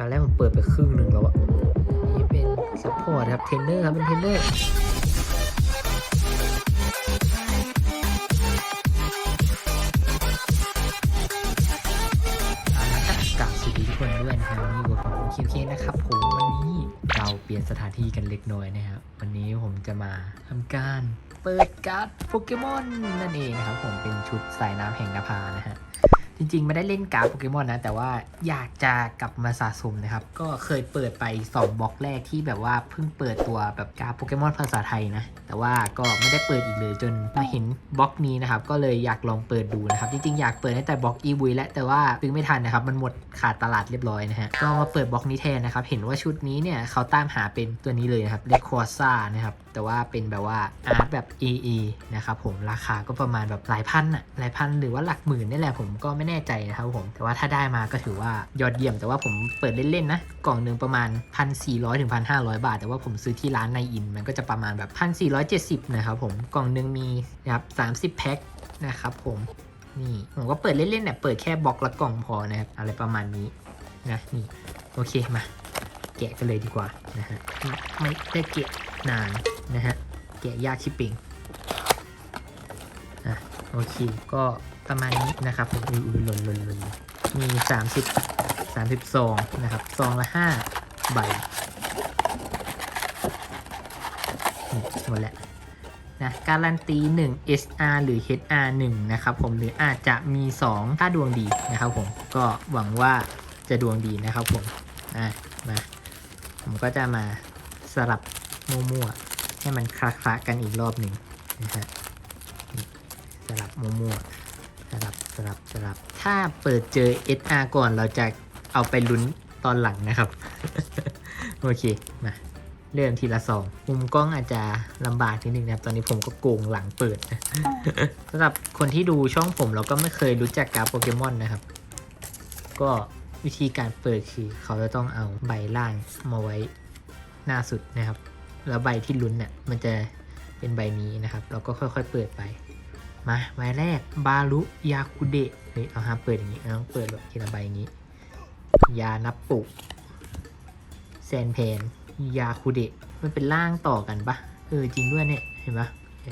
ตอนแรกผมเปิดไปครึ่งหนึ่งแล้วอะนี่เป็นซัพพอร์ตครับ เทรนเนอร์ครับ เป็นเทรนเนอร์กับสวัสดีทุกคนด้วยนะครับวันนี่องคิวเคนะครับผมวันนี้เราเปลี่ยนสถานที่กันเล็กน้อยนะครับ วันนี้ผมจะมาทำการเปิดการ์ดโปเกมอนนั่นเองนะครับ ผมเป็นชุดสายน้ำแห่งนภานะฮะ จริงๆ ไม่ได้เล่นการ์ดโปเกมอนนะ แต่ว่าอยากจะกลับมาสะสมนะครับ ก็เคยเปิดไป 2บล็อกแรกที่แบบว่าเพิ่งเปิดตัวแบบการ์ดโปเกมอนภาษาไทยนะ แต่ว่าก็ไม่ได้เปิดอีกเลยจนมาเห็นบล็อกนี้นะครับ ก็เลยอยากลองเปิดดูนะครับ จริงๆ อยากเปิดตั้งแต่บล็อกอีวีแล้วแต่ว่าซื้อไม่ทันนะครับ มันหมดขาดตลาดเรียบร้อยนะฮะ ก็มาเปิดบล็อกนี้แทนนะครับ เห็นว่าชุดนี้เนี่ยเขาตามหาเป็นตัวนี้เลยนะครับเลคอซ่านะครับ แต่ว่าเป็นแบบว่าอาร์ตแบบ AA นะครับผม ราคาก็ประมาณแบบหลายพันอะหลายพันหรือว่าหลักหมื่นนี่แหละผมก็ไม่แน่ใจนะครับผม แต่ว่าถ้าได้มาก็ถือว่ายอดเยี่ยม แต่ว่าผมเปิดเล่นๆนะ กล่องหนึ่งประมาณ 1,400ถึง1,500 บาท แต่ว่าผมซื้อที่ร้านในอิน มันก็จะประมาณแบบ 1,470 นะครับผม กล่องหนึ่งมีนะครับ30 แพ็คนะครับผมนี่ผมก็เปิดเล่นๆเนี่ยเปิดแค่บล็อกละกล่องพอนะครับอะไรประมาณนี้นะนี่โอเคมา แกะกันเลยดีกว่านะฮะไม่ได้แกะนานนะฮะแกะยากชิปปิงอะโอเคก็ ประมาณนี้นะครับผมอุ้ยอุ้ยหล่นหล่นหล่นมี 30 30ซองนะครับซองละ5ใบหมดแล้วนะการันตี 1 SR หรือ HR 1 นะครับผมหรืออาจจะมี 2 ถ้าดวงดีนะครับผมก็หวังว่าจะดวงดีนะครับผมอะมาผมก็จะมาสลับมั่วๆให้มันคละๆกันอีกรอบหนึ่งนะฮะสลับมั่วๆ สลับสลับสลับ ถ้าเปิดเจอ SR ก่อนเราจะเอาไปลุ้นตอนหลังนะครับ โอเค มา เริ่มทีละสองมุมกล้องอาจจะลำบากนิดนึงนะครับ ตอนนี้ผมก็โกงหลังเปิดนะสำหรับคนที่ดูช่องผมเราก็ไม่เคยรู้จักการโปเกมอนนะครับ ก็วิธีการเปิดคือ เขาจะต้องเอาใบล่างมาไว้หน้าสุดนะครับ แล้วใบที่ลุ้นเนี่ยมันจะเป็นใบนี้นะครับ เราก็ค่อย ๆ เปิดไป มาใบแรกบารุยาคุเดะเฮ้ยเอาห้ามเปิดอย่างนี้เราเปิดแบบทีละใบอย่างนี้ ยานับปุกแซนเพนยาคุเดะมันเป็นล่างต่อกันปะเออจริงด้วยเนี่ยเห็นปะ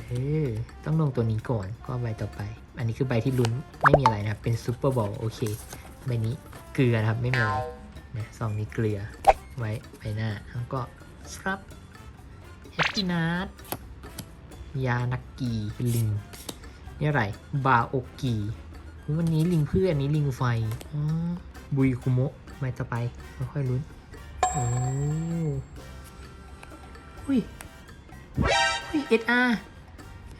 เออต้องลงตัวนี้ก่อนก็ใบต่อไป อันนี้คือใบที่ลุ้นไม่มีอะไรนะครับ เป็นซูเปอร์บอลโอเคใบนี้เกลือนะครับไม่มีอะไรนะซองนี้เกลือไว้ใบหน้าแล้วก็ครับเฮปปี้นาร์ยานักกีลิง นี่อะไร บาโอกีวันนี้ลิงเพื่อนนี้ลิงไฟอ๋อบุยคุโมะใบต่อไปค่อยๆลุ้น โอ้หุ้ยหุ้ยเอสอาร์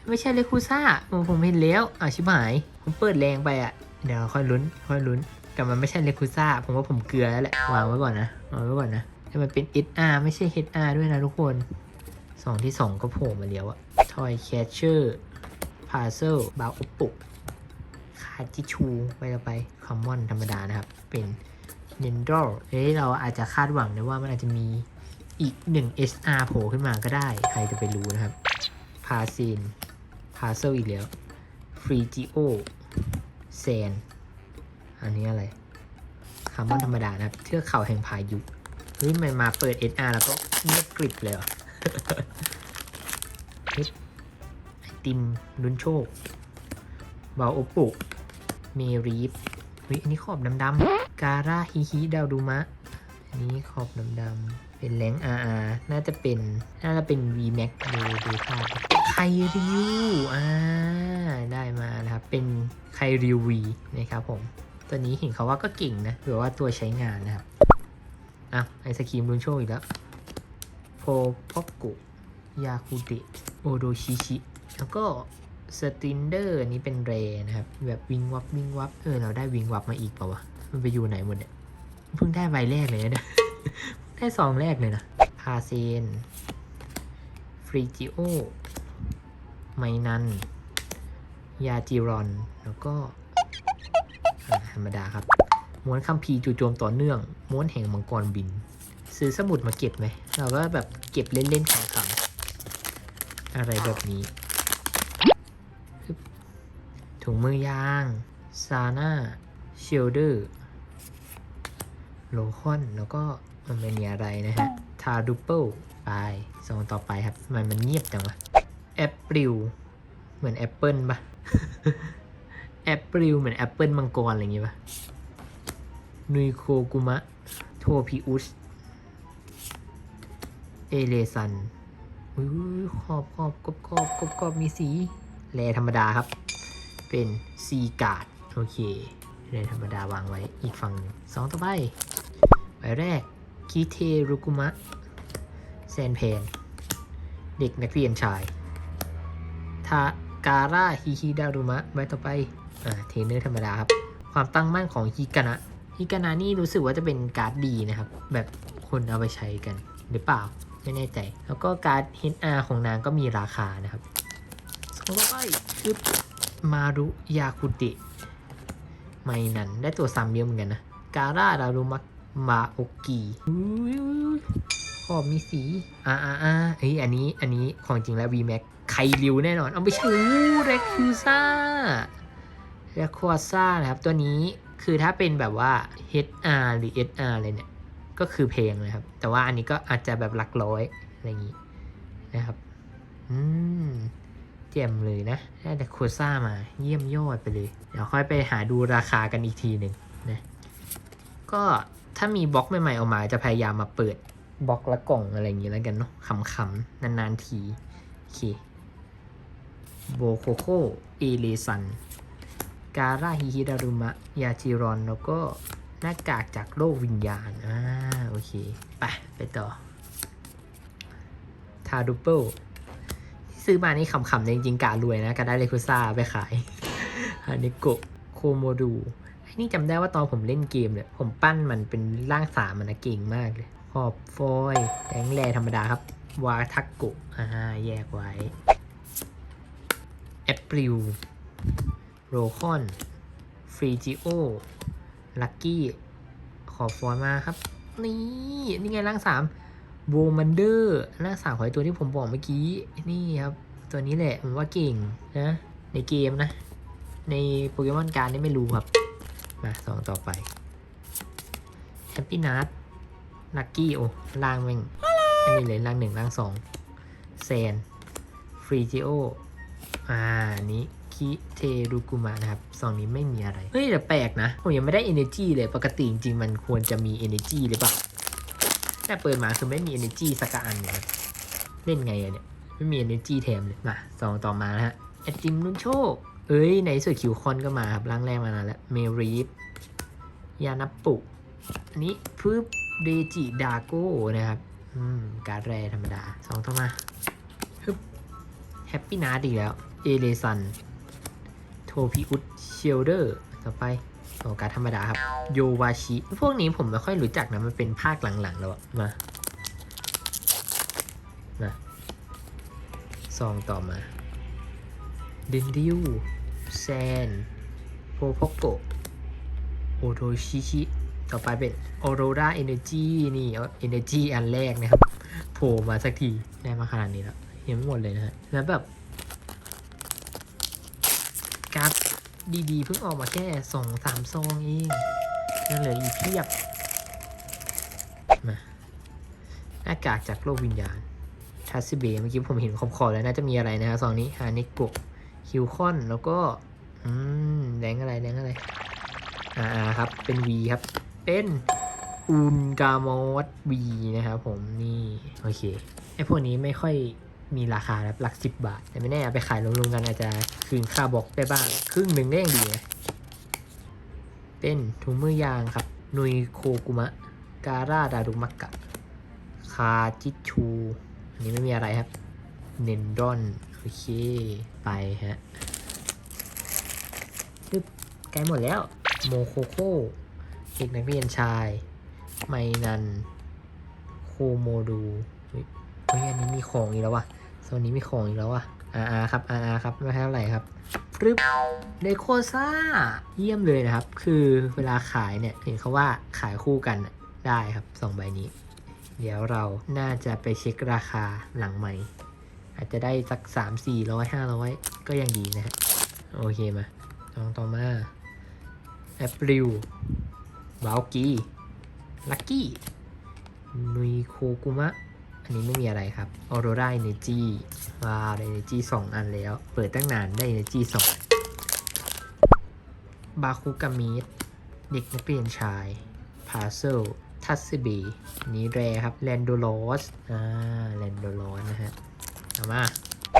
ไม่ใช่เลคูซ่าผมผมเห็นแล้วอะชิบหาย ผมเปิดแรงไปอะ เดี๋ยวค่อยลุ้น ค่อยลุ้น แต่มันไม่ใช่เลคูซ่า ผมว่าผมเกลือแล้วแหละ วางไว้ก่อนนะวางไว้ก่อนนะแต่มันเป็น SR ไม่ใช่ HR ด้วยนะทุกคนสองที่สองก็โผล่มาแล้วอะทอยแคชเชอร์าเซลบาอุปุคาจิชูไปต่อไปคอมมอนธรรมดานะครับ เป็นเนนดอลเฮ้ยเราอาจจะคาดหวังนะว่ามันอาจจะมีอีกหนึ่ง SR โผล่ขึ้นมาก็ได้ ใครจะไปรู้นะครับ พาซินพาเซลอีกแล้ว ฟรีจิโอแซน อันนี้อะไร คาร์มอนธรรมดานะครับ เทือกเขาแห่งพายุ เฮ้ย มันมาเปิด SR แล้วก็เงียบกริบเลยอเฮ้ยไอ ติมลุ้นโชคบาโอปุเมรีฟเฮ้ยอันนี้ขอบดำๆการาฮิฮิดาวดูมะอันนี้ขอบดำๆเป็นแรงอาร์น่าจะเป็น น่าจะเป็น V Max ดูดูภาพไคริวอ่าได้มานะครับ เป็นไคริววีนะครับผม ตัวนี้เห็นเขาว่าก็เก่งนะหรือว่าตัวใช้งานนะครับ อะ ไอศครีมรุนโชว์อีกแล้วโพพอกกุยาคุเดะโอโดชิชิ แล้วก็สตินเดอร์นี้เป็นเรนะครับ แบบวิงวับวิงวับเออเราได้วิงวับมาอีกเปล่าวะ มันไปอยู่ไหนหมดเนี่ย เพิ่งได้ใบแรกเลยนะี่ยได้ซองแรกเลยนะพาเซนฟรีจิโอ ไมนัน ยาจิรอน แล้วก็อ่าธรรมดาครับ ม้วนคัมภีร์จู่โจมต่อเนื่อง ม้วนแห่งมังกรบิน ซื้อสมุดมาเก็บไหม เราก็แบบเก็บเล่นๆขำๆอะไรแบบนี้ ถุงมือยางซาน่าเชลเดอร์โลคอน แล้วก็มันไม่มีอะไรนะฮะ ทาดูเปิลไปซองต่อไปครับทำไมมันเงียบจังวะแอปเปิลเหมือนแอปเปิลปะแอปเปิลเหมือนแอปเปิลมังกร อะไรอย่างงี้ปะนุยโคกุมะ โทพิอุส เอเลซันอุ้ยขอบขอบกรอบกรอบกรอบกรอบมีสีแรธรรมดาครับ เป็นซีการ์ดโอเคแรธรรมดาวางไว้อีกฝั่งหนึ่งสองต่อไปใบแรกคิเทรุกุมะแซนเพน เด็กนักเรียนชายทาการาฮิฮิดารุมะใบต่อไปอ่าเทรนเนอร์ธรรมดาครับ ความตั้งมั่นของฮิกานะฮิกานะนี่รู้สึกว่าจะเป็นการ์ดดีนะครับ แบบคนเอาไปใช้กันหรือเปล่าไม่แน่ใจ แล้วก็การ์ด HR ของนางก็มีราคานะครับสองต่อไปคือ มารุยาคุติไม่นันได้ตัวซ้ำเยอะเหมือนกันนะ การาดารุมักมาโอกิขอบมีสีอ่าอ่าอ่าเฮ้ยอันนี้อันนี้ของจริงแล้ว VMAX ใคริวแน่นอน เอาไปใช้เรคิวซ่าเรควาซ่านะครับ ตัวนี้คือถ้าเป็นแบบว่า HR หรือ SR อะไรเนี่ย ก็คือเพลงเลยครับ แต่ว่าอันนี้ก็อาจจะแบบหลักร้อย อะไรอย่างนี้นะครับ อืม เจียมเลยนะได้แต่โคซ่ามาเยี่ยมยอดไปเลย เดี๋ยวค่อยไปหาดูราคากันอีกทีหนึ่งนะก็ถ้ามีบล็อกใหม่ๆออกมาจะพยายามมาเปิดบล็อกละกล่องอะไรอย่างนี้แล้วกันเนาะขำๆ นานๆ ทีโอเคโบโคโคเอเลซันการาฮิฮิดารุมะ ยาจิรอน แล้วก็หน้ากากจากโลกวิญญาณ อ่า โอเค ไป ไปต่อ ทาดูเปิล ซื้อมานี่ขำๆจริงๆการวยนะก็ได้เลคุซ่าไปขายฮานิโกะโคโมดูไอ้นี่จำได้ว่าตอนผมเล่นเกมเนี่ยผมปั้นมันเป็นร่างสามมันนะเก่งมากเลยขอบฟอยแตงแรธรรมดาครับ วาทักโกะอ่าแยกไว้แอปริลโรคอนฟรีจิโอลักกี้ขอบฟอยมาครับ นี่ นี่ไงร่างสาม โบมันเดอร์ร่าสามของตัวที่ผมบอกเมื่อกี้ นี่ครับ ตัวนี้แหละผมว่าเก่งนะ ในเกมนะ ในโปเกมอนการนี่ไม่รู้ครับ มาสองต่อไปแฮปปี้นัทลักกี้โอ้ล่างแม่งอันนี้เลยล่างหนึ่งล่างสองแซนฟรีจิโออ่านี้คิเทรุกุมะนะครับซองนี้ไม่มีอะไร เฮ้ยแต่แปลกนะ ผมยังไม่ได้ energy เลย ปกติจริงๆ มันควรจะมี energy หรือเปล่า แต่เปิดมาคือไม่มี energy สักอันเลยครับเล่นไงอะเนี่ย ไม่มี energy แถมเลย มาซองต่อมานะฮะไอติมนุ่นโชค เอ้ยในสวยคิวคอนก็มาครับร่างแรกมานานแล้ว เมรีฟยานับปุก อันนี้พึบเดจิดาโก้นะครับ อืม การดแรธรรมดาสองต่อมาฮึบแฮปปี้นาดอีกแล้ว เอเลซัน โทพิอุดเชลเดอร์ ต่อไป โอการธรรมดาครับ โยวาชิ พวกนี้ผมไม่ค่อยรู้จักนะ มันเป็นภาคหลังๆแล้วอะมามาซองต่อมาเดนดิวแซนโพโพโกโอโทชิชิ ต่อไปเป็นออโรราเอเนจีนี่เอเนจีอันแรกนะครับ โผล่มาสักที ได้มาขนาดนี้แล้วยังไม่หมดเลยนะฮะแล้วแบบ การ์ด ดีๆเพิ่งออกมาแค่สองสามซองเองยังเหลืออีกเพียบมาหน้ากากจากโลกวิญญาณทัสซิเบเมื่อกี้ผมเห็นขอบๆแล้วน่าจะมีอะไรนะฮะซองนี้ฮานิกโกคิวคอนแล้วก็ อืมแดงอะไรแดงอะไร อ่าครับ เป็น V ครับ เป็นอุนกามอส V นะครับผมนี่ โอเคไอพวกนี้ไม่ค่อย มีราคาแบบหลักสิบบาท แต่ไม่แน่เอาไปขายรวมๆกันอาจจะคืนค่าบล็อกได้บ้าง ครึ่งหนึ่งได้ยังดีนะเป็นถุงมือยางครับ นุยโคกุมะ การาดารุมักกะ คาจิชู อันนี้ไม่มีอะไรครับ เนนดอน โอเค ไปฮะปึ๊บใกล้หมดแล้ว โมโคโคเอกนักเรียนชาย ไมนัน โคโมดู เฮ้ยเฮ้ยอันนี้มีของอีกแล้ววะ โซนนี้มีของอีกแล้ววะอาอาครับอาอาครับไม่เท่าไหร่ครับปรึบเดโคซ่า เยี่ยมเลยนะครับ คือเวลาขายเนี่ย เห็นเขาว่าขายคู่กันได้ครับสองใบนี้ เดี๋ยวเราน่าจะไปเช็คราคาหลังใหม่ อาจจะได้สักสามสี่ร้อยห้าร้อยก็ยังดีนะฮะ โอเคมาลองต่อมาแอปริลบาวกีลัคกี้ นุยโคกุมะ อันนี้ไม่มีอะไรครับออโรราเอเนจีว้าว ได้เอเนจีสองอันแล้ว เปิดตั้งนานได้เอเนจีสองบาคุกามิดเด็กนักเรียนชายพาเซลทัสซิบีนี้แรครับแลนโดลอสอ่าแลนโดลอสนะฮะเอามา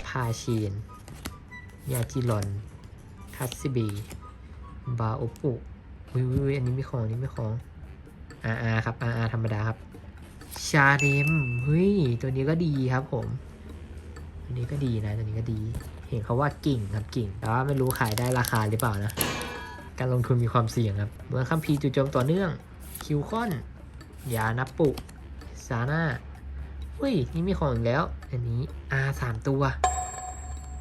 พาเชีนยาจิรอนทัสซิบีบาโอปุวิววิอันนี้ไม่ของอันนี้ไม่ของอาอาครับอาอาธรรมดาครับ ชาเดมเฮ้ย ตัวนี้ก็ดีครับผม ตัวนี้ก็ดีนะ ตัวนี้ก็ดี เห็นเขาว่ากิ่งครับกิ่ง แต่ว่าไม่รู้ขายได้ราคาหรือเปล่านะ การลงทุนมีความเสี่ยงครับเมื่อคัมพีจู่โจมต่อเนื่อง คิวคอน ยานับปุซาน่าเฮ้ย นี่มีของอีกแล้ว อันนี้ R สามตัว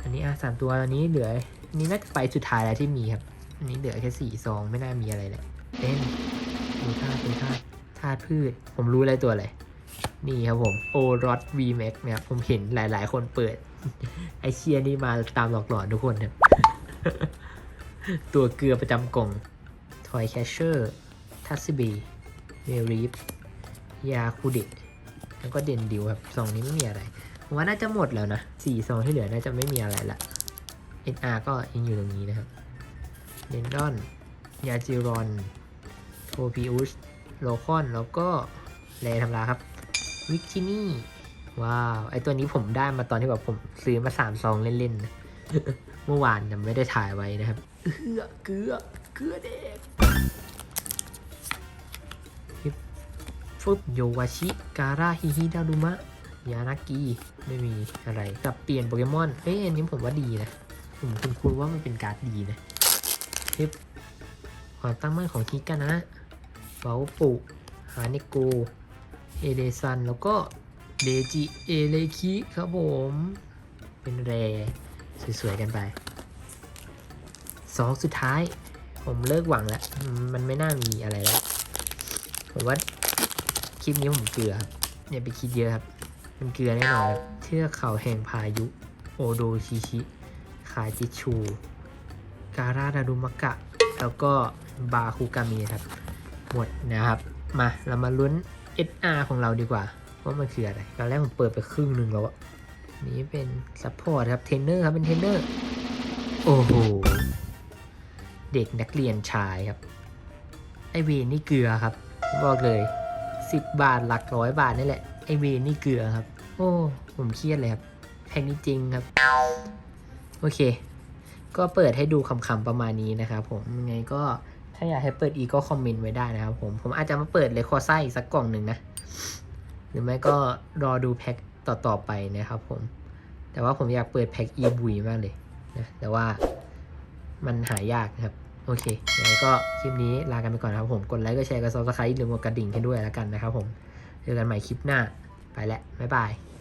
อันนี้ R สามตัวอันนี้เหลือนนี้น่าจะไปสุดท้ายแล้วที่มีครับ อันนี้เหลือแค่สี่ซองไม่น่ามีอะไรเลยเต้นดูท่าดูท่าธาตุพืช ผมรู้อะไรตัวอะไร นี่ครับผมโอรอด V Max เนี่ยผมเห็นหลายๆ คนเปิด ไอเชียนี่มาตามหลอกหลอนทุกคนครับ ตัวเกลือประจำกล่องทอยแคชเชอร์ทัสซิบีเมรีฟยาคูเดตแล้วก็เด่นดิวครับสองนี้ไม่มีอะไรผมว่าน่าจะหมดแล้วนะสี่ซองที่เหลือน่าจะไม่มีอะไรละ NR ก็ยังอยู่ตรงนี้นะครับเดนดอน ยาจิรอน โทพิอุส โลคอน แล้วก็แรธรรมดาครับ วิกินี่ ว้าว ไอตัวนี้ผมได้มาตอนที่แบบผมซื้อมาสามซองเล่นๆ เมื่อวานยังไม่ได้ถ่ายไว้นะครับ เกลือเกลือเกลือเด็กฟึบโยวาชิ การาฮิฮิดารุมะ ยานากิไม่มีอะไรกับเปลี่ยนโปเกมอน เอ้ยอันนี้ผมว่าดีนะ ผมคุณคุณว่ามันเป็นการ์ดดีนะฟึบความตั้งมั่นของคิกานะเบาปุฮาเนโก เอเดซันแล้วก็เดจิเอเลคิครับผม เป็นแรสวยๆกันไปสองสุดท้าย ผมเลิกหวังแล้ว มันไม่น่ามีอะไรแล้ว ผมว่าคลิปนี้ผมเกลือครับอย่าไปคิดเยอะครับ มันเกลือแน่นอนเทือกเขาแห่งพายุ โอโดชิชิ คาจิชู การาดารุมะกะ แล้วก็บาคุกามิครับ หมดนะครับ มาเรามาลุ้น SR ของเราดีกว่า ว่ามันคืออะไร ตอนแรกผมเปิดไปครึ่งหนึ่งแล้วอะนี่เป็นซัพพอร์ตครับเทรนเนอร์ครับเป็นเทรนเนอร์ โอ้โห เด็กนักเรียนชายครับ ไอเวนนี่เกลือครับ บอกเลย 10 บาทหลักร้อยบาทนี่แหละ ไอเวนนี่เกลือครับ โอ้ ผมเครียดเลยครับแพงจริงครับ โอเค ก็เปิดให้ดูคำๆประมาณนี้นะครับผมยังไงก็ ถ้าอยากให้เปิดอีกก็คอมเมนต์ไว้ได้นะครับผม ผมอาจจะมาเปิดเลยคอไส้สักกล่องหนึ่งนะ หรือไม่ก็รอดูแพ็คต่อๆไปนะครับผม แต่ว่าผมอยากเปิดแพ็คอีบุยมากเลยนะแต่ว่ามันหายากนะครับ โอเคยังไงก็คลิปนี้ลากันไปก่อนนะครับผม กดไลค์ กดแชร์ กดซับสไครต์หรือกดกระดิ่งให้ด้วยแล้วกันนะครับผม เจอกันใหม่คลิปหน้า ไปแล้วบ๊ายบาย